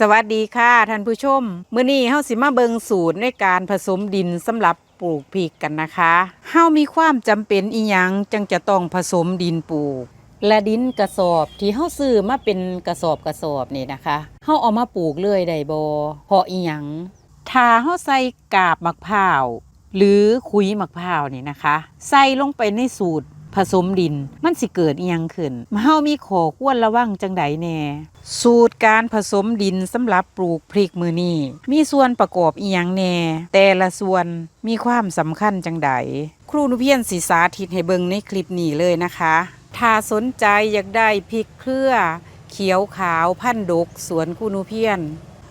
สวัสดีค่ะท่านผู้ชม มื้อนี้เฮาสิมาเบิงสูตรในการผสมดินสำหรับปลูกพริกกันนะคะเฮามีความจำเป็นอีหยังจังจะต้องผสมดินปลูก และดินกระสอบที่เฮาซื้อมาเป็นกระสอบกระสอบนี่นะคะเฮาเอามาปลูกเลยได้บ่เพราะอีหยังถ้าเฮาใส่กาบมะพร้าวหรือคุยมะพร้าวนี่นะคะ ใส่ลงไปในสูตร ผสมดิน มันสิเกิดอีหยังขึ้นเฮามีขอควรระวังจังใดแน่สูตรการผสมดินสำหรับปลูกพริกมือนี้มีส่วนประกอบอีหยังแน่ แต่ละส่วนมีความสำคัญจังใดครูนุเพียนศิสาธิตให้เบิงในคลิปนี้เลยนะคะ ถ้าสนใจอยากได้พริกเครือเขียวขาวพันดกสวนครูนุเพียน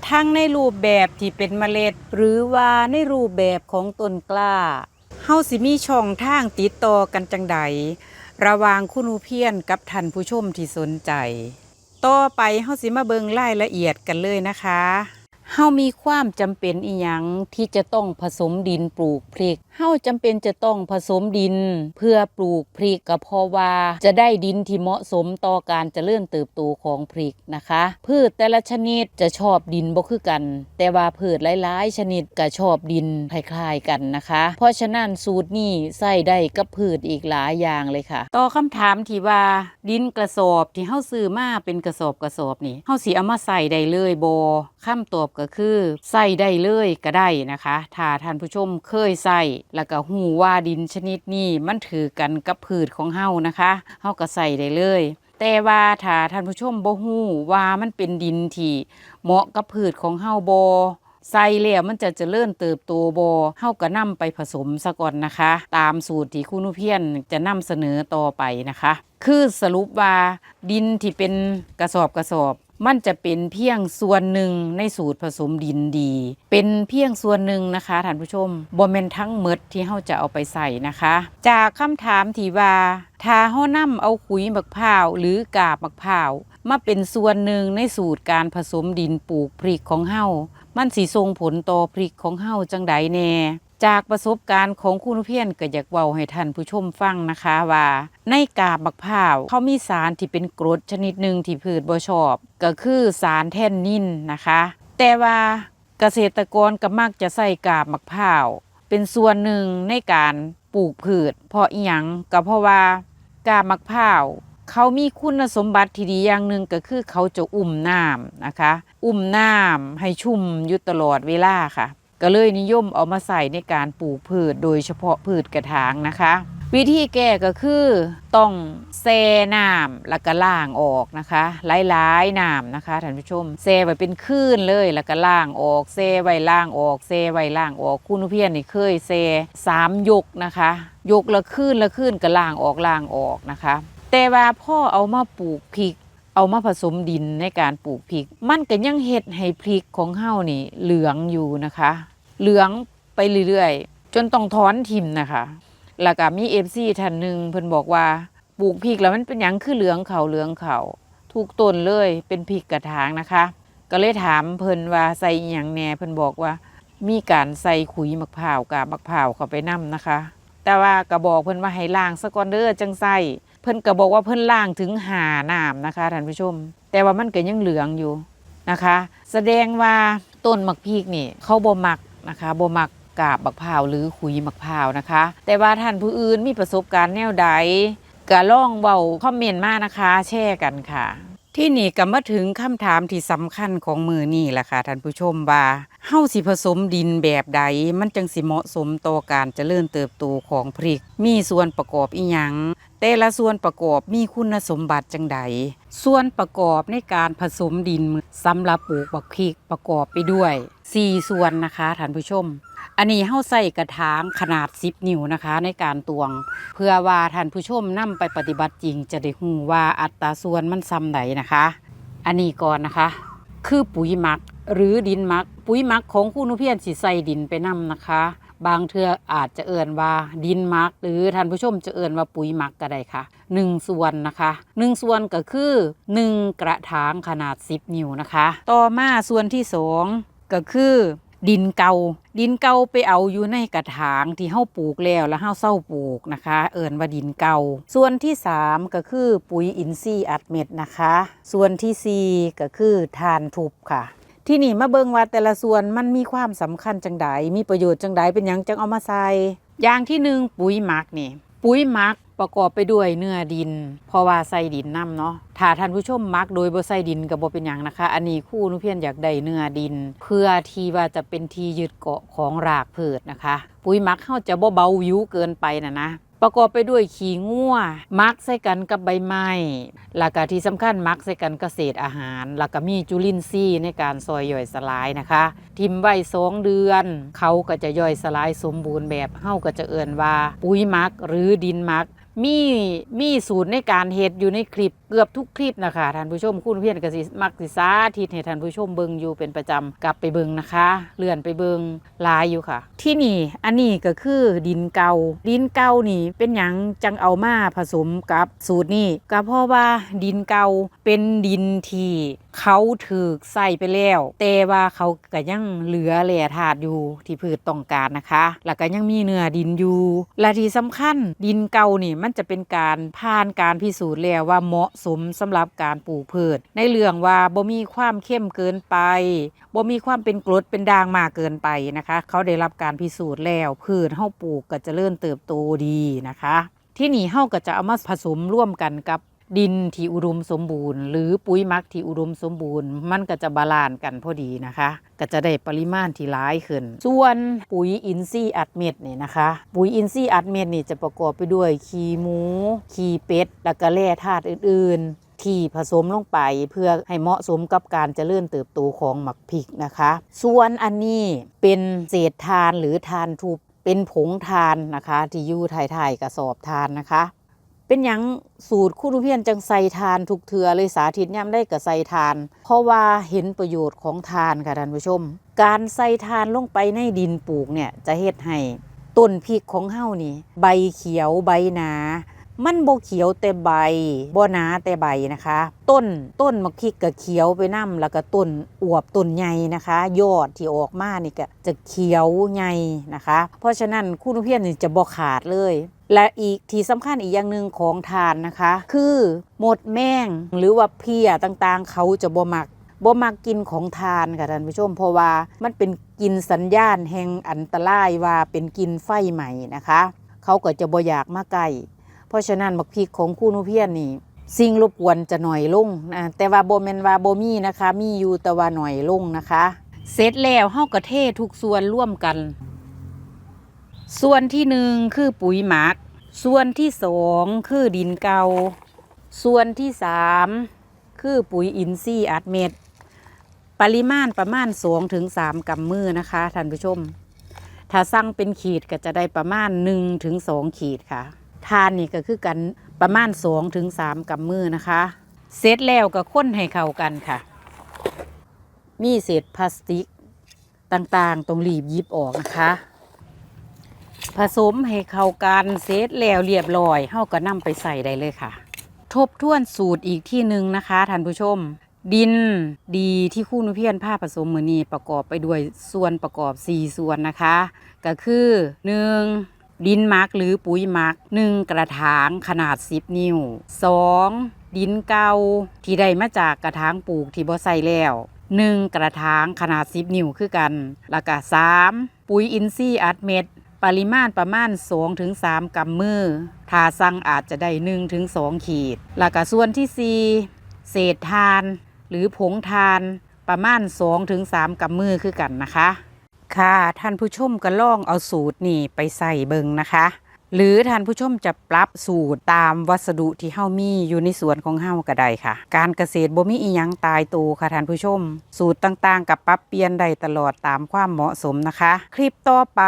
ทั้งในรูปแบบที่เป็นเมล็ด หรือว่าในรูปแบบของต้นกล้า เฮาสิมีช่องทางติดต่อกันจังใด ระวางคุณูเพียนกับท่านผู้ชมที่สนใจ ต่อไปเฮาสิมาเบิงรายละเอียดกันเลยนะคะ เฮามีความจำเป็นอีหยังที่จะต้องผสมดินปลูกพริก เฮาจำเป็นจะต้องผสมดิน เพื่อปลูกพริกก็เพราะว่า จะได้ดินที่เหมาะสมต่อการจเจริญเติบโตของพริกนะคะ พืชแต่ละชนิดจะชอบดินบ่คือกัน แต่ว่าพืชหลายๆ ชนิดก็ชอบดินคล้ายๆกันนะคะ เพราะฉะนั้นสูตรนี้ใส่ได้กับพืชอีกหลายอย่างเลยค่ะ ต่อคำถามที่ว่า ดินกระสอบที่เฮาซื้อมาเป็นกระสอบกระสอบนี่เฮาสิเอามาใส่ได้เลยบ่คำตอบก็คือใส่ได้เลยก็ได้นะคะ ถ้าท่านผู้ชมเคยใส่แล้วก็หูว่าดินชนิดนี้มันถือกันกับพืชของเฮานะคะเฮาก็ใส่ได้เลยแต่ว่าถ้าท่านผู้ชมบ่ฮู้ว่ามันเป็นดินที่เหมาะกับพืชของเฮาบ่ใส่แล้วมันจะเจริญเติบโตบ่เฮาก็นำไปผสมซะก่อนนะคะ ตามสูตรที่คุณนุเพียนจะนำเสนอต่อไปนะคะ คือสรุปว่าดินที่เป็นกระสอบกระสอบ มันจะเป็นเพียงส่วนหนึ่งในสูตรผสมดินดี เป็นเพียงส่วนหนึ่งนะคะท่านผู้ชมบ่แมนทั้งหมดที่เฮาจะเอาไปใส่นะคะ จากคำถามที่ว่าถ้าเฮานำเอาขุยมะพร้าวหรือกาบมะพร้าวมาเป็นส่วนหนึ่งในสูตรการผสมดินปลูกพริกของเฮามันสิส่งผลต่อพริกของเฮาจังใดแน่ จากประสบการณ์ของคุณเพียนก็อยากเว้าให้ท่านผู้ชมฟังนะคะว่าในกาบบักพร้าวเขามีสารที่เป็นกรดชนิดหนึ่งที่พืชบ่ชอบ ก็คือสารแทนนินนะคะ แต่ว่าเกษตรกรก็มักจะใส่กาบมะพร้าว เป็นส่วนหนึ่งในการปลูกพืช เพราะอีหยังก็เพราะว่ากาบมะพร้าวเขามีคุณสมบัติที่ดีอย่างหนึ่งก็คือเขาจะอุ่มน้ำนะคะ อุ่มน้ำให้ชุ่มอยู่ตลอดเวลาค่ะ ก็เลยนิยมเอามาใส่ในการปลูกพืชโดยเฉพาะพืชกระถางนะคะ วิธีแก้ก็คือต้องแช่น้ำแล้วก็ล้างออกนะคะหลายๆน้ำนะคะท่านผู้ชมแช่ไว้เป็นคลื่นเลยแล้วก็ล้างออกแช่ไว้ล้างออกแช่ไว้ล้างออกคุณเพียรนี่เคยแช่สามยกนะคะ ยกละคลื่นละคลื่นก็ล้างออกล้างออกนะคะ แต่ว่าพ่อเอามาปลูกพริก เอามาผสมดินในการปลูกพริก มันก็ยังเฮ็ดให้พริกของเฮานี่เหลืองอยู่นะคะ เหลืองไปเรื่อยๆ จนต้องถอนทิมนะคะแล้วก็มีเอฟซีท่านหนึ่งเพิ่นบอกว่าปลูกพริกแล้วมันเป็นหยังคือเหลืองเขาเหลืองเขาถูกต้นเลยเป็นพริกกระถางนะคะ ก็เลยถามเพิ่นว่าใส่อหย่างแหน่เพิ่นบอกว่า มีการใส่ขุยมะพร้าวกับมะพร้าวเข้าไปนํนะคะ แต่ว่าก็บอกเพิ่นว่าให้ล้างซะก่อนเด้อจังใส่ เพิ่นก็บอกว่าเพิ่นล้างถึงหาน้ำนะคะท่านผู้ชม แต่ว่ามันก็ยังเหลืองอยู่นะคะ แสดงว่าต้นมะพริกนี่เขาบ่มักนะคะบ่มักกาบมะพร้าวหรือขุยมะพร้าวนะคะ แต่ว่าท่านผู้อื่นมีประสบการณ์แนวใดก็ล่องเว้าคอมเมนต์มานะคะ แชร์กันค่ะ ที่นี่ก็มาถึงคำถามที่สำคัญของมือนี่แหละค่ะท่านผู้ชมว่าเฮาสิผสมดินแบบใด มันจังสิเหมาะสมต่อการเจริญเติบโตของพริก มีส่วนประกอบอีหยัง แต่ละส่วนประกอบมีคุณสมบัติจังใด ส่วนประกอบในการผสมดินสำหรับปลูกบักพริกประกอบไปด้วย 4 ส่วนนะคะท่านผู้ชม อันนี้เฮาใส่กระถางขนาด 10 นิ้วนะคะ ในการตวง เพื่อว่าท่านผู้ชมนำไปปฏิบัติจริงจะได้ฮู้ว่าอัตราส่วนมันซ้ำใดนะคะ อันนี้ก่อนนะคะ คือปุ๋ยหมักหรือดินหมัก ปุ๋ยหมักของคุณนุเพียนสิใส่ดินไปนํนะคะ บางเทืออาจจะเอ่นว่าดินมัก หรือท่านผู้ชมจะเอ่นว่าปุ๋ยมักก็ได้ค่ะหนึ่งส่วนนะคะหนึ่งส่วนก็คือหนึ่งกระถางขนาด 10 นิ้วนะคะ ต่อมาส่วนที่สองก็คือดินเก่าดินเก่าไปเอาอยู่ในกระถางที่เฮาปลูกแล้วแล้วเฮาเศร้าปลูกนะคะ เอิ่นว่าดินเก่าส่วนที่สามก็คือปุ๋ยอินทรีย์อัดเม็ดนะคะ ส่วนที่สี่ก็คือทานทุบค่ะ ที่นี่มาเบิ่งว่าแต่ละส่วนมันมีความสำคัญจังใดมีประโยชน์จังใดเป็นหยังจังเอามาใส่อย่างที่หนึ่งปุ๋ยหมักนี่ ปุ๋ยหมักประกอบไปด้วยเนื้อดิน เพราะว่าใส่ดินน้ำเนาะถ้าท่านผู้ชมมักโดยบ่ใส่ดินก็บบ่เป็นหยังนะคะ อันนี้คู่นุเพียนอยากได้เนื้อดิน เพื่อที่ว่าจะเป็นที่ยึดเกาะของรากพืชนะคะ ปุ๋ยหมักเฮาจะบ่เบาวิวเกินไปนะนะ ประกอบไปด้วยขี้งัวมักใส่กันกับใบไม้หลักที่สำคัญมักใส่กันกับเศษอาหารแล้วก็มีจุลินทรีย์ในการซอยย่อยสลายนะคะ ทิมไว้สองเดือน เขาก็จะย่อยสลายสมบูรณ์แบบเฮาก็จะเอื่นว่า ปุ๋ยมักหรือดินมัก มีมีสูตรในการเฮ็ดอยู่ในคลิปเกือบทุกคลิปนะคะท่านผู้ชมคุณเพียนกสิมักสิสาธิตให้ท่านผู้ชมเบิงอยู่เป็นประจำกลับไปเบิงนะคะ เลื่อนไปเบิงลายอยู่ค่ะ ที่นี่อันนี้ก็คือดินเก่าดินเก่านี่เป็นหยังจังเอามาผสมกับสูตรนี้ก็เพราะว่าดินเก่าเป็นดินที่เขาถือใส่ไปแล้ว แต่ว่าเขาก็ยังเหลือแหล่ธาตุอยู่ที่พืชต้องการนะคะ แล้วก็ยังมีเนื้อดินอยู่และที่สำคัญดินเก่านี่มันจะเป็นการผ่านการพิสูจน์แล้วว่าเหมาะสมสำหรับการปลูกพืช ในเรื่องว่าบ่มีความเข้มเกินไปบ่มีความเป็นกรดเป็นด่างมากเกินไปนะคะ เขาได้รับการพิสูจน์แล้วพืชเฮาปลูกก็จะเริ่มเติบโตดีนะคะ ที่นี่เฮาก็จะเอามาผสมร่วมกันกับ ดินที่อุดมสมบูรณ์ หรือปุ๋ยมักที่อุดมสมบูรณ์ มันก็จะบาลานซ์กันพอดีนะคะ ก็จะได้ปริมาณที่หลายขึ้น ส่วนปุ๋ยอินทรีย์อัดเม็ดนี่นะคะ ปุ๋ยอินทรีย์อัดเม็ดนี่จะประกอบไปด้วยขี้หมู ขี้เป็ด แล้วก็แร่ธาตุอื่นๆที่ผสมลงไปเพื่อให้เหมาะสมกับการเจริญเติบโตของหมักพริกนะคะ ส่วนอันนี้เป็นเศษทานหรือทานทุบเป็นผงทานนะคะ ที่ยู่ถ่ายๆกระสอบทานนะคะ เป็นหยังสูตรคู่รุเพียนจังใส่ทานทุกเทือเลยสาธิตย่ำได้กับใส่ทาน เพราะว่าเห็นประโยชน์ของทานค่ะท่านผู้ชม การใส่ทานลงไปในดินปลูกเนี่ยจะเฮ็ดให้ต้นพริกของเฮานี่ ใบเขียวใบหนา มันโบเขียวแต่ใบบหนาแต่ใบนะคะ ต้นต้นมะพริกก็เขียวไปน้ำแล้วก็ต้นอวบต้นใหญ่นะคะ ยอดที่ออกมานี่ก็จะเขียวใหญ่นะคะ เพราะฉะนั้นคู่นุเพียนนี่จะบ่ขาดเลย และอีกที่สำคัญอีกอย่างหนึ่งของทานนะคะ คือหมดแมงหรือว่าเพียต่างๆ เขาจะบ่มักบ่มักกินของทานค่ะท่านผู้ชมเพราะว่ามันเป็นกินสัญญาณแห่งอันตรายว่าเป็นกินไฟใหม่นะคะ เขาก็จะบ่อยากมาใกล้ เพราะฉะนั้นบักพริกของคู่นุเพียนนี่สิ่งรบกวนจะหน่อยลงนะแต่ว่าโบแมนว่าโบมีนะคะ มีอยู่แต่ว่าหน่อยลงนะคะ เสร็จแล้วเฮากระเททุกส่วนร่วมกัน ส่วนที่หนึ่งคือปุ๋ยหมัก ส่วนที่สองคือดินเกา ส่วนที่สามคือปุ๋ยอินทรีย์อัดเม็ดปริมาณประมาณสองถึงสามกำมือนะคะท่านผู้ชม ถ้าสั่งเป็นขีดก็จะได้ประมาณ1นถึงสองขีดค่ะ ทานนี่ก็คือกันประมาณ2ถึงสกำมือนะคะเสร็จแล้วก็ค้นให้เข้ากันค่ะ มีเศษพลาสติกต่างๆ ตรงรีบยิบออกนะคะ ผสมให้เข้ากันเสร็จแล้วเรียบร้อยเฮาก็นำไปใส่ได้เลยค่ะ ทบทวนสูตรอีกที่หนึ่งนะคะท่านผู้ชม ดินดีที่คู่นุเพียนผ้าผสมมือนีประกอบไปด้วยส่วนประกอบ 4 ส่วนนะคะ ก็คือ 1. ดินมักหรือปุ๋ยหมัก 1. กระถางขนาด 10 นิ้ว 2. ดินเก่าที่ได้มาจากกระถางปลูกที่บ่ใส่แล้ว 1. กระถางขนาด 10 นิ้วคือกัน แล้วก็ 3. ปุ๋ยอินทรีย์อัดเม็ด ปริมาณประมาณ2-3กำมือ ถ้าสั่งอาจจะได้1-2ขีด แล้วก็ส่วนที่ 4 เศษทาน หรือผงทานประมาณ2-3กำมือคือกันนะคะ ค่ะท่านผู้ชมก็ลองเอาสูตรนี่ไปใส่เบิงนะคะ หรือท่านผู้ชมจะปรับสูตรตามวัสดุที่เฮามีอยู่ในสวนของเฮาก็ได้ค่ะ การเกษตรบ่มีอีหยังตายตัวค่ะท่านผู้ชม สูตรต่างๆ กับปรับเปลี่ยนได้ตลอดตามความเหมาะสมนะคะ คลิปต่อไป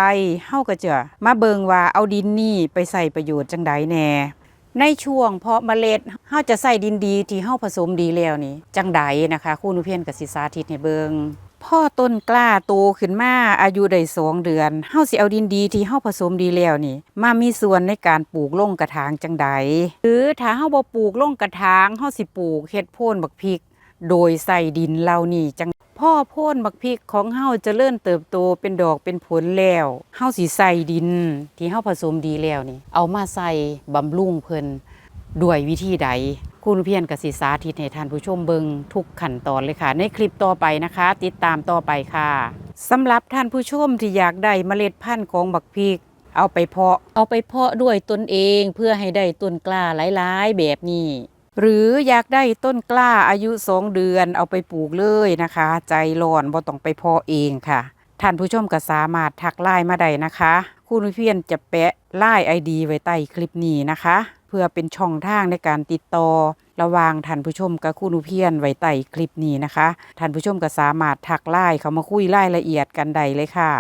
เฮาก็จะมาเบิงว่าเอาดินนี่ไปใส่ประโยชน์จังใดแน่ในช่วงเพาะเมล็ดเฮาจะใส่ดินดีที่เฮาผสมดีแล้วนี่จังใดนะคะครู่นุเพียนกับสิสาธิตให้เบิง พ่อต้นกล้าโตขึ้นมาอายุได้สองเดือนเฮาสิเอาดินดีที่เฮาผสมดีแล้วนี่ มามีส่วนในการปลูกลงกระถางจังใดหรือถ้าเฮาบ่ปลูกลงกระถางเฮาสิปลูกเฮ็ดโพนบักพริก โดยใส่ดินเหล่านี้จังพ่อโพ่นบักพริกของเฮาจะเริ่มเติบโตเป็นดอกเป็นผลแล้วเฮาสิใส่ดิน ที่เฮาผสมดีแล้วนี่ เอามาใส่บำรุงเพิ่น ด้วยวิธีใดคุณเพียรกสิสาธิตให้ท่านผู้ชมเบิงทุกขั้นตอนเลยค่ะ ในคลิปต่อไปนะคะ ติดตามต่อไปค่ะสำหรับท่านผู้ชมที่อยากได้เมล็ดพันธุ์ของบักพริก เอาไปเพาะเอาไปเพาะด้วยตนเองเพื่อให้ได้ต้นกล้าหลายๆ แบบนี้ หรืออยากได้ต้นกล้าอายุสองเดือนเอาไปปลูกเลยนะคะ ใจร้อนบ่ต้องไปเพาะเองค่ะ ท่านผู้ชมก็สามารถทักไลน์มาได้นะคะ คุณเพียนจะแปะไลน์ไอดีไว้ใต้คลิปนี้นะคะ เพื่อเป็นช่องทางในการติดต่อระหว่างท่านผู้ชมกับคุเพียนไว้ใต้คลิปนี้นะคะท่านผู้ชมก็สามารถทักไลน์เขามาคุยรายละเอียดกันได้เลยค่ะ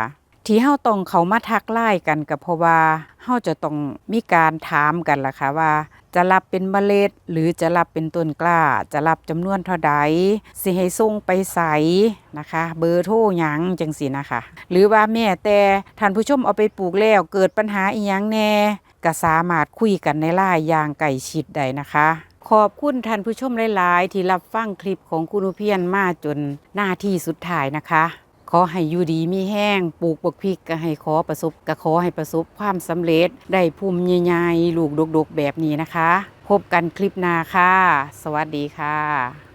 ที่เฮาต้องเขามาทักไล่กันกับเพราะว่าเฮาจะต้องมีการถามกันล่ะค่ะว่า จะรับเป็นเมล็ด หรือจะรับเป็นต้นกล้า จะรับจำนวนเท่าใดสิให้ส่งไปใสนะคะ เบอร์โทรหยังจังสินะคะ หรือว่าแม่แต่ท่านผู้ชมเอาไปปลูกแล้วเกิดปัญหาอีหยังแน่ ก็สามารถคุยกันในไลน์อย่างไก่ชิดได้นะคะ ขอบคุณท่านผู้ชมหลาย ๆ ที่รับฟังคลิปของคุณอุเพียนมาจนหน้าที่สุดท้ายนะคะ ขอให้อยู่ดีมีแห้งปลูกบักพริกก็ให้ขอประสบก็ขอให้ประสบความสำเร็จ ได้ภูมิใหญ่ๆลูกดกๆแบบนี้นะคะ พบกันคลิปหน้าค่ะ สวัสดีค่ะ